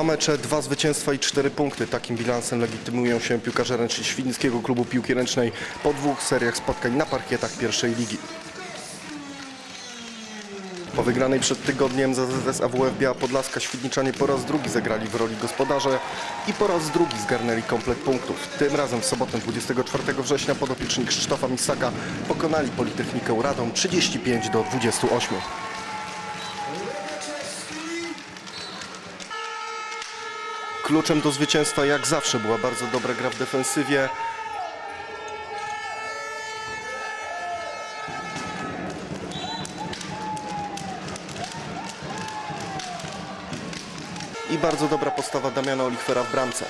Dwa mecze, dwa zwycięstwa i cztery punkty. Takim bilansem legitymują się piłkarze ręczni Świdnickiego Klubu Piłki Ręcznej po dwóch seriach spotkań na parkietach pierwszej ligi. Po wygranej przed tygodniem za ZS AWF Biała Podlaska Świdniczanie po raz drugi zagrali w roli gospodarze i po raz drugi zgarnęli komplet punktów. Tym razem w sobotę 24 września podopieczni Krzysztofa Misaka pokonali Politechnikę Radą 35 do 28. Kluczem do zwycięstwa jak zawsze była bardzo dobra gra w defensywie. I bardzo dobra postawa Damiana Olichwera w bramce.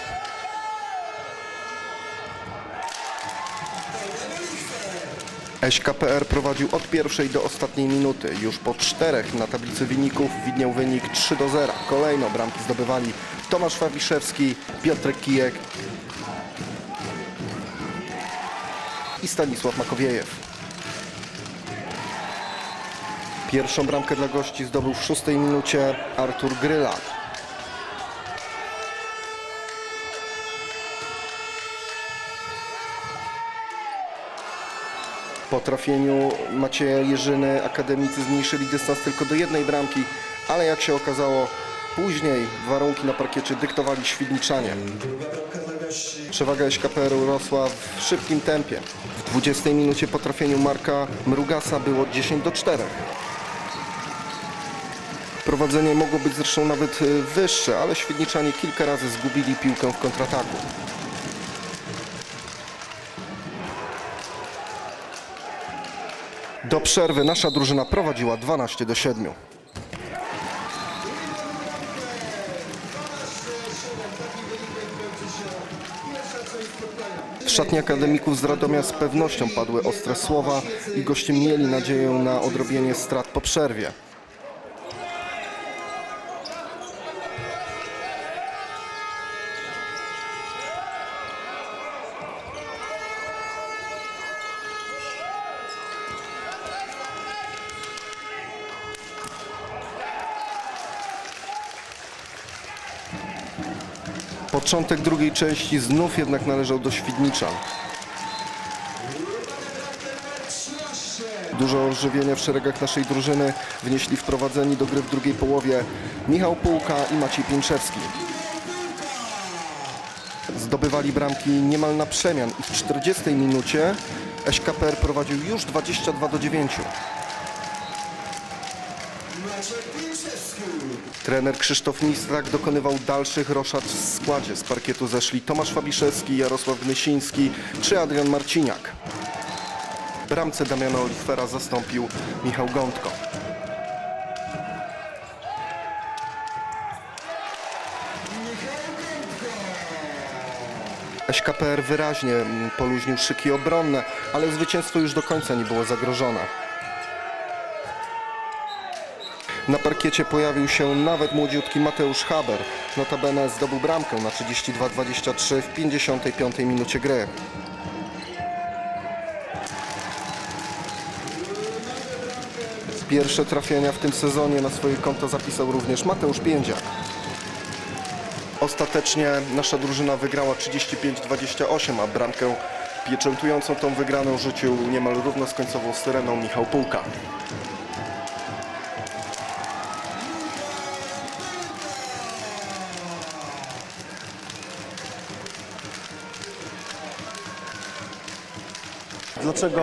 SKPR prowadził od pierwszej do ostatniej minuty. Już po czterech na tablicy wyników widniał wynik 3 do 0. Kolejno bramki zdobywali Tomasz Fawiszewski, Piotrek Kijek i Stanisław Makowiejew. Pierwszą bramkę dla gości zdobył w szóstej minucie Artur Gryla. Po trafieniu Macieja Jerzyny akademicy zmniejszyli dystans tylko do jednej bramki, ale jak się okazało, później warunki na parkiecie dyktowali Świdniczanie. Przewaga SKPR-u rosła w szybkim tempie. W 20 minucie po trafieniu Marka Mrugasa było 10 do 4. Prowadzenie mogło być zresztą nawet y, wyższe, ale Świdniczanie kilka razy zgubili piłkę w kontrataku. Do przerwy nasza drużyna prowadziła 12 do 7. W szatni akademików z Radomia z pewnością padły ostre słowa i goście mieli nadzieję na odrobienie strat po przerwie. Początek drugiej części znów jednak należał do Świdniczan. Dużo ożywienia w szeregach naszej drużyny wnieśli wprowadzeni do gry w drugiej połowie Michał Pułka i Maciej Pięczewski. Zdobywali bramki niemal na przemian i w 40 minucie SKPR prowadził już 22 do 9. Trener Krzysztof Mistrak dokonywał dalszych roszad w składzie. Z parkietu zeszli Tomasz Fabiszewski, Jarosław Gnysiński czy Adrian Marciniak. Bramce Damiana Olichwera zastąpił Michał Gątko. SKPR wyraźnie mm, poluźnił szyki obronne, ale zwycięstwo już do końca nie było zagrożone. Na parkiecie pojawił się nawet młodziutki Mateusz Haber. Notabene zdobył bramkę na 32-23 w 55 minucie gry. Pierwsze trafienia w tym sezonie na swoje konto zapisał również Mateusz Piędziak. Ostatecznie nasza drużyna wygrała 35-28, a bramkę pieczętującą tą wygraną rzucił niemal równo z końcową syreną Michał Pułka. Dlaczego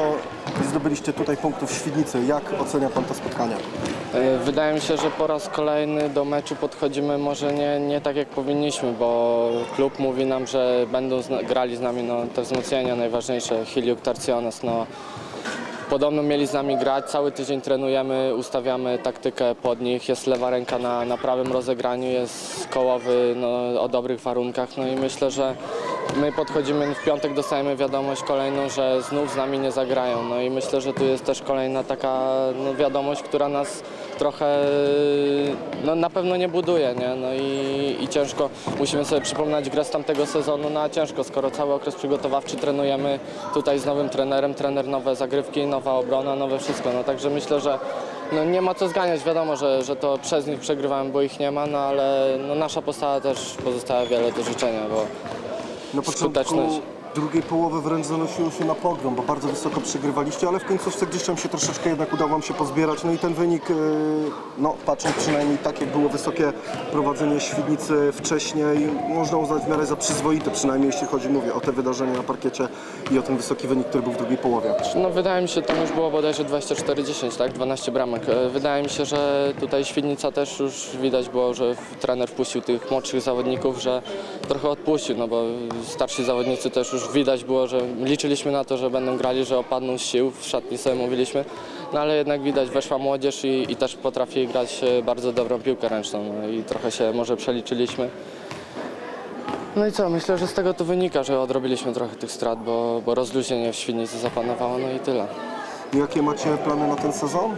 nie zdobyliście tutaj punktów w Świdnicy? Jak ocenia Pan to spotkanie? E, Wydaje mi się, że po raz kolejny do meczu podchodzimy może nie, nie tak jak powinniśmy, bo klub mówi nam, że będą zna- grali z nami no, te wzmocnienia najważniejsze, Hiliuk, Tarciones. No. Podobno mieli z nami grać, cały tydzień trenujemy, ustawiamy taktykę pod nich, jest lewa ręka na, na prawym rozegraniu, jest kołowy no, o dobrych warunkach, no i myślę, że my podchodzimy, w piątek dostajemy wiadomość kolejną, że znów z nami nie zagrają, no i myślę, że tu jest też kolejna taka no, wiadomość, która nas trochę no, na pewno nie buduje, nie? No i, i ciężko, musimy sobie przypominać grę z tamtego sezonu, no a ciężko, skoro cały okres przygotowawczy trenujemy tutaj z nowym trenerem, trener nowe zagrywki, nowa obrona, nowe wszystko, no także myślę, że No nie ma co zganiać, wiadomo, że, że to przez nich przegrywałem, bo ich nie ma, no ale no, nasza postawa też pozostawia wiele do życzenia, bo Na początku Skuteczność. Drugiej połowy wręcz zanosiło się na pogrom, bo bardzo wysoko przegrywaliście, ale w końcówce gdzieś tam się troszeczkę jednak udało wam się pozbierać. No i ten wynik, yy, no patrząc przynajmniej tak jak było wysokie prowadzenie Świdnicy wcześniej, można uznać w miarę za przyzwoite, przynajmniej jeśli chodzi, mówię, o te wydarzenia na parkiecie i o ten wysoki wynik, który był w drugiej połowie. No wydaje mi się, to już było bodajże 24-10, tak? 12 bramek. E, Wydaje mi się, że tutaj Świdnica też już widać było, że trener wpuścił tych młodszych zawodników, że trochę odpuścił, no bo starsi zawodnicy też już widać było, że liczyliśmy na to, że będą grali, że opadną z sił, w szatni sobie mówiliśmy, no ale jednak widać, weszła młodzież i, i też potrafi grać e, bardzo dobrą piłkę ręczną no i trochę się może przeliczyliśmy. No i co, myślę, że z tego to wynika, że odrobiliśmy trochę tych strat, bo, bo rozluźnienie w Świdnicy zapanowało, no i tyle. Jakie macie plany na ten sezon?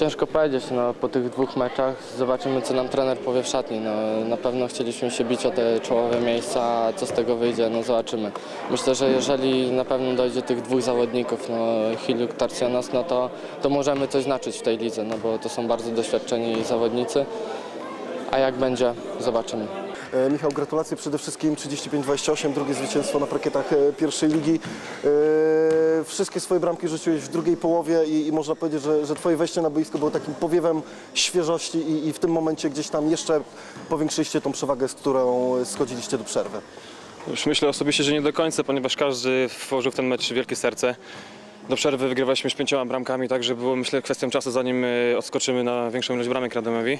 Ciężko powiedzieć, no, po tych dwóch meczach zobaczymy, co nam trener powie w szatni. No, na pewno chcieliśmy się bić o te czołowe miejsca, a co z tego wyjdzie, no zobaczymy. Myślę, że jeżeli na pewno dojdzie tych dwóch zawodników, no, Hiliuk, Tarcionas, no to, to możemy coś znaczyć w tej lidze, no bo to są bardzo doświadczeni zawodnicy. A jak będzie, zobaczymy. E, Michał, gratulacje przede wszystkim 35-28, drugie zwycięstwo na parkietach e, pierwszej ligi. E, Wszystkie swoje bramki rzuciłeś w drugiej połowie i, i można powiedzieć, że, że twoje wejście na boisko było takim powiewem świeżości i, i w tym momencie gdzieś tam jeszcze powiększyliście tą przewagę, z którą schodziliście do przerwy. Już myślę osobiście, że nie do końca, ponieważ każdy włożył w ten mecz wielkie serce. Do przerwy wygrywaliśmy już pięcioma bramkami, także było myślę kwestią czasu, zanim odskoczymy na większą ilość bramek Radomowi.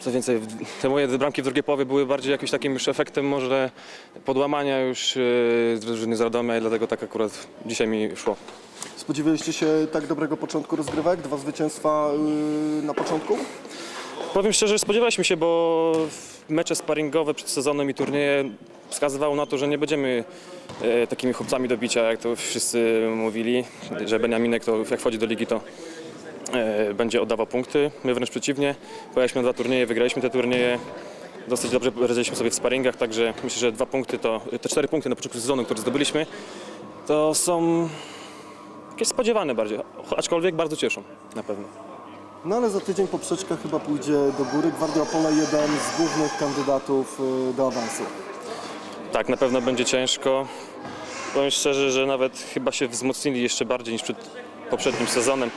Co więcej, te moje bramki w drugiej połowie były bardziej jakimś takim już efektem może podłamania już e, drużyny z Radomia i dlatego tak akurat dzisiaj mi szło. Spodziewaliście się tak dobrego początku rozgrywek? Dwa zwycięstwa yy, na początku? Powiem szczerze, spodziewaliśmy się, bo mecze sparingowe przed sezonem i turnieje wskazywało na to, że nie będziemy e, takimi chłopcami do bicia, jak to wszyscy mówili, że Beniaminek to jak wchodzi do ligi to będzie oddawał punkty. My wręcz przeciwnie, pojechaliśmy na dwa turnieje, wygraliśmy te turnieje. Dosyć dobrze radziliśmy sobie w sparingach, także myślę, że dwa punkty to, te cztery punkty na początku sezonu, które zdobyliśmy, to są jakieś spodziewane bardziej, aczkolwiek bardzo cieszą na pewno. No ale za tydzień poprzeczka chyba pójdzie do góry. Gwardia Pole jeden z głównych kandydatów yy, do awansu. Tak, na pewno będzie ciężko. Powiem szczerze, że nawet chyba się wzmocnili jeszcze bardziej niż przed poprzednim sezonem,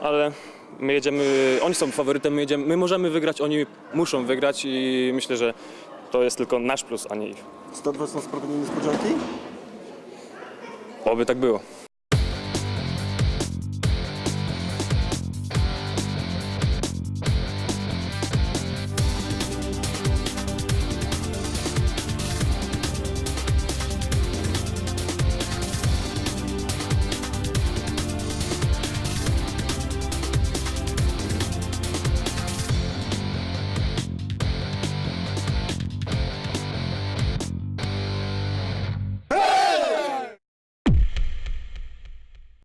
ale my jedziemy, oni są faworytem, my, jedziemy, my możemy wygrać, oni muszą wygrać i myślę, że to jest tylko nasz plus, a nie ich. Start są sprawiedliwe niespodzianki? Oby tak było.